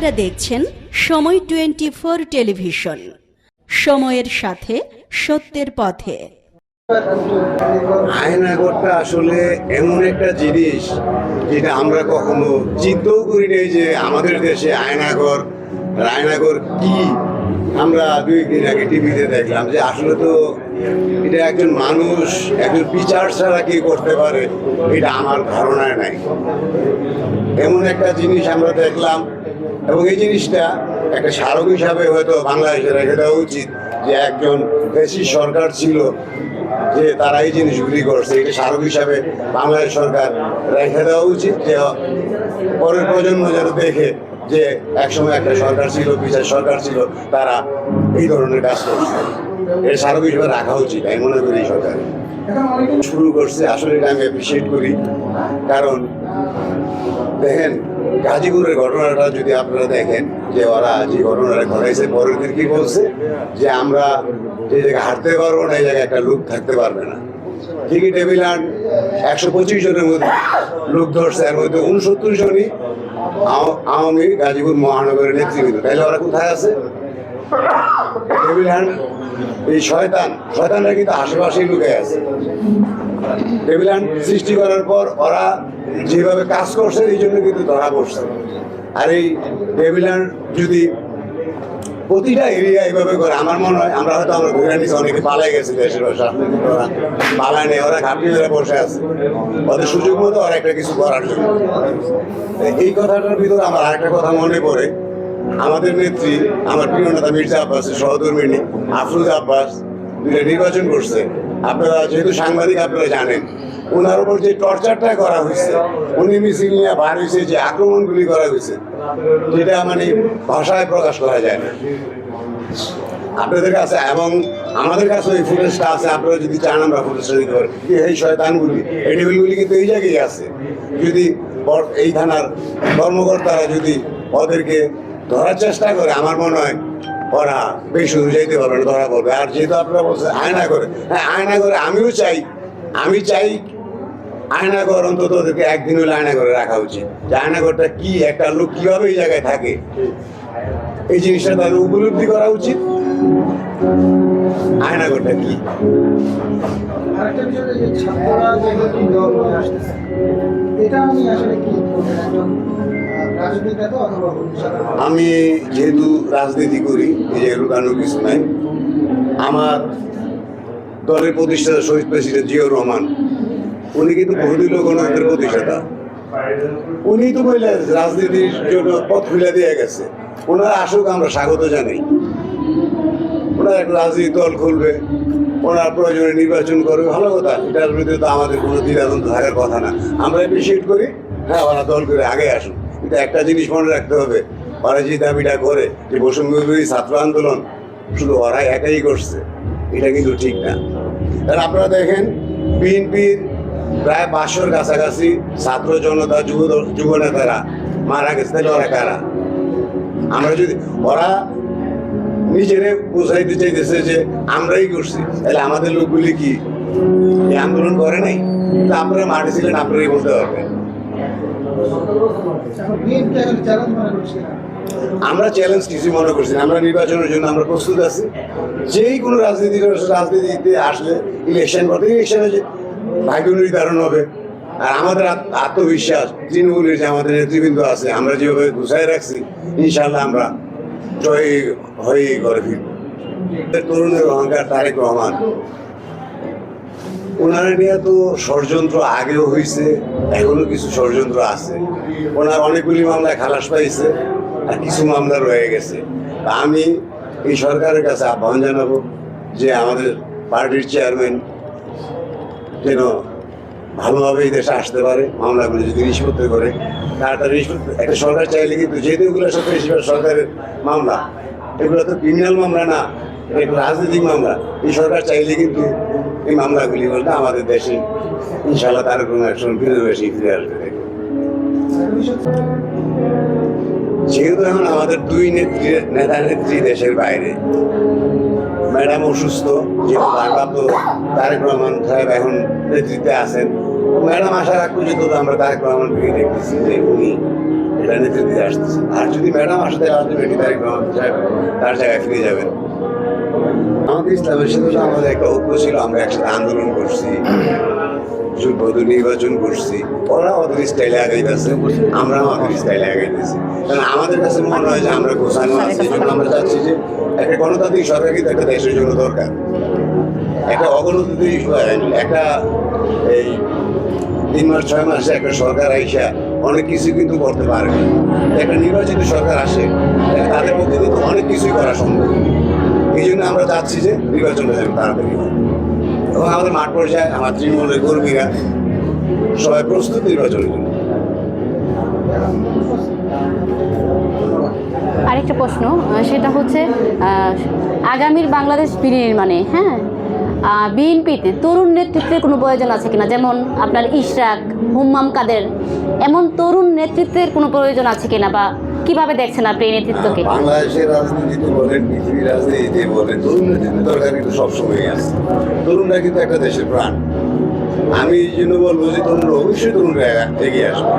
আপনারা দেখছেন সময় টোয়েন্টি ফোর টেলিভিশন। সময়ের সাথে সত্যের পথে। আয়নাগরটা আসলে এমন একটা জিনিস যেটা আমরা কখনো চিন্তাও করি নাই যে আমাদের দেশে আয়নাগর, রায়নাগর কি? আমরা দুই দিন আগে টিভিতে দেখলাম যে আসলে তো এটা একজন মানুষ, একজন বিচার ছাড়া কি করতে পারে, এটা আমার ধারণায় নাই। এমন একটা জিনিস আমরা দেখলাম এবং এই জিনিসটা একটা স্মারক হিসাবে হয়তো বাংলাদেশে রেখে দেওয়া উচিত যে একজন দেশি সরকার ছিল যে তারা এই জিনিসগুলি করছে। এটা স্মারক হিসাবে বাংলাদেশ সরকার রেখে দেওয়া উচিত যে পরের প্রজন্ম যেন দেখে যে একসময় একটা সরকার ছিল, বিচার সরকার ছিল, তারা এই ধরনের কাজ করছে। এর স্মারক হিসাবে রাখা উচিত, আমি মনে করি সরকার। শুরু করছে, আসলে এটা আমি অ্যাপ্রিসিয়েট করি। কারণ দেখেন, গাজীপুরের ঘটনাটা যদি আপনারা দেখেন, যে ওরা যে ঘটনাটা ঘটাইছে, পরের দিন কি বলছে? যে আমরা যে জায়গায় হাঁটতে পারব না, এই জায়গায় একটা লোক থাকতে পারবে না। ঠিকই টেবিল একশো পঁচিশ জনের মধ্যে লোক ধরছে, এর মধ্যে উনসত্তর জনই আও- আওয়ামী গাজীপুর মহানগরের নেতৃবৃন্দ। তাইলে ওরা কোথায় আছে? টেবিল হ্যান্ড এই শয়তান। শয়তানরা কিন্তু আশেপাশেই লুকে আছে। টেবিল সৃষ্টি করার পর ওরা যেভাবে কাজ করছে, এই জন্য কিন্তু ধরা পড়ছে। আর এই টেবিল যদি প্রতিটা এরিয়া এইভাবে করে, আমার মনে হয় আমরা হয়তো আমরা ঘুরে নিচ্ছি অনেকে পালাই গেছে দেশের বাসা। ওরা পালায় নেই, ওরা ঘাপটি ধরে বসে আছে। ওদের সুযোগ মতো ওরা একটা কিছু করার জন্য। এই কথাটার ভিতরে আমার আরেকটা কথা মনে পড়ে। আমাদের নেত্রী, আমার প্রিয় নেতা মির্জা আব্বাসের সহধর্মিনী আফরুজা আব্বাস, দুইটা নির্বাচন করছে। আপনারা যেহেতু সাংবাদিক আপনারা জানেন, ওনার উপর যে টর্চারটা করা হয়েছে, উনি মিছিল নিয়ে বার হয়েছে, যে আক্রমণগুলি করা হয়েছে, যেটা মানে ভাষায় প্রকাশ করা যায় না। আপনাদের কাছে এবং আমাদের কাছে ওই ফুটেজটা আছে, আপনারা যদি চান আমরা ফুটেজটা দিতে পারি এই শয়তানগুলি? এই টেবিলগুলি কিন্তু এই জায়গায় আছে। যদি এই থানার কর্মকর্তারা যদি ওদেরকে ধরার চেষ্টা করে, আমার মনে হয় ওরা বেশি যেতে পারবে না, ধরা পড়বে। আর যেহেতু আপনারা বলছেন আয়না করে হ্যাঁ আয়না করে আমিও চাই, আমি চাই আয়নাঘর অন্তত ওদেরকে একদিন হলে আয়না করে রাখা উচিত। যে আয়না আয়নাঘরটা কি, একটা লোক কীভাবে এই জায়গায় থাকে? এই জিনিসটা তাদের উপলব্ধি করা উচিত। আয়নাঘরটা কি? এটা আমি আসলে কি আমি যেহেতু রাজনীতি করি নিজের লুকানোর কিছু নাই। আমার দলের প্রতিষ্ঠাতা শহীদ প্রেসিডেন্ট জিয়াউর রহমান, উনি কিন্তু বহুদলীয় গণতন্ত্রের প্রতিষ্ঠাতা। উনি তো বললেন রাজনীতির জন্য পথ খুলে দিয়ে গেছে। ওনারা আসুক, আমরা স্বাগত জানাই। ওনারা একটা রাজনীতি দল খুলবে, ওনার প্রয়োজনে নির্বাচন করবে, ভালো কথা। এটার বিরুদ্ধে তো আমাদের কোনো দ্বিধাদ্বন্দ্ব থাকার কথা না। আমরা অ্যাপ্রিসিয়েট করি হ্যাঁ ওরা দল করে আগে আসুক। কিন্তু একটা জিনিস মনে রাখতে হবে ওরা দাবিটা করে যে বিরোধী ছাত্র আন্দোলন শুধু ওরাই একাই করছে, এটা কিন্তু ঠিক না। কারণ আপনারা দেখেন, বিএনপির প্রায় পাঁচশোর কাছাকাছি ছাত্র জনতা, যুব যুব নেতারা মারা গেছে। তাহলে ওরা কারা? আমরা যদি, ওরা নিজেরে বোঝাইতে চাইতেছে যে আমরাই করছি, তাহলে আমাদের লোকগুলি কি আন্দোলন করে নাই? তা আপনারা মাঠে ছিলেন, আপনারাই বলতে পারবেন। আমরা চ্যালেঞ্জ কিছু মনে করছি। আমরা নির্বাচনের জন্য আমরা প্রস্তুত আছি। যেই কোনো রাজনীতি রাজনীতিতে আসলে ইলেকশন করতে ইলেকশনে ভাগ্য নির্ধারণ হবে, আর আমাদের আত্মবিশ্বাস, তৃণমূলের যে আমাদের নেতৃবৃন্দ আছে, আমরা যেভাবে গুছাই রাখছি ইনশাল্লাহ আমরা জয়ী হয়েই করে ফিরব। তরুণের অহংকার তারেক রহমান। ওনারা নিয়ে তো ষড়যন্ত্র আগেও হয়েছে এখনও কিছু ষড়যন্ত্র আছে। ওনার অনেকগুলি মামলায় খালাস পাইছে আর কিছু মামলা রয়ে গেছে। আমি এই সরকারের কাছে আহ্বান জানাব যে আমাদের পার্টির চেয়ারম্যান যেন ভালোভাবে এই দেশে আসতে পারে, মামলাগুলো যদি নিষ্পত্তি করে। তাড়াতাড়ি একটা সরকার চাইলে কিন্তু যেহেতু এগুলো বেশিরভাগ সরকারের মামলা, এগুলো তো ক্রিমিনাল মামলা না একটা রাজনৈতিক মামলা। এই সরকার চাইলে কিন্তু এই মামলাগুলি বলতে আমাদের দেশে ইনশাল্লাহ তার কোনো একজন ফিরে বেশি ফিরে আসবে। যেহেতু এখন আমাদের দুই নেত্রী, নেতা নেত্রী দেশের বাইরে, ম্যাডাম অসুস্থ যেহেতু তারেক রহমান সাহেব এখন নেতৃত্বে আছেন, ম্যাডাম আশা রাখব যে তো আমরা তারেক রহমানকে দেখতেছি যে উনি এটা নেতৃত্বে আসতেছে আর যদি ম্যাডাম আসতে আলটিমেটলি তারেক রহমান সাহেব তার জায়গায় ফিরে যাবেন আমাদের ইসলামের সাথে আমাদের একটা ঐক্য ছিল, আমরা একসাথে আন্দোলন করছি সুপদ নির্বাচন করছি, ওরা ওদের স্টাইলে আগাইতেছে আমরা আমাদের স্টাইলে আগাইতেছি। কারণ আমাদের কাছে মনে হয় যে আমরা গোছানো আছি জন্য আমরা চাচ্ছি যে একটা গণতান্ত্রিক সরকার কিন্তু একটা দেশের জন্য দরকার। একটা অগণতান্ত্রিক একটা এই তিন মাস, ছয় মাসে একটা সরকার আইসা অনেক কিছু কিন্তু করতে পারবে। একটা নির্বাচিত সরকার আসে, তাদের মধ্যে কিন্তু অনেক কিছুই করা সম্ভব। এই জন্য আমরা চাচ্ছি যে নির্বাচনটা যেন তাড়াতাড়ি। হয় এবং আমাদের মাঠ পর্যায়ে আমার তৃণমূলের কর্মীরা সবাই প্রস্তুত নির্বাচনের জন্য। আরেকটা প্রশ্ন সেটা হচ্ছে আগামীর বাংলাদেশ বিনির্মাণে হ্যাঁ? বিএনপিতে তরুণ নেতৃত্বের কোনো প্রয়োজন আছে কিনা? যেমন আপনার ইশরাক, হুম্মাম কাদের, এমন তরুণ নেতৃত্বের কোনো প্রয়োজন আছে কিনা বা কীভাবে দেখছেন আপনি এই নেতৃত্বকে? বাংলাদেশের রাজনীতিতে বলেন, পৃথিবীর রাজনীতিতে বলেন, তরুণ নেতৃত্বের দরকার কিন্তু সবসময় আছে। তরুণরা কিন্তু একটা দেশের প্রাণ। আমি এই জন্য বলব যে তরুণরা অবশ্যই তরুণরা এগিয়ে আসবে।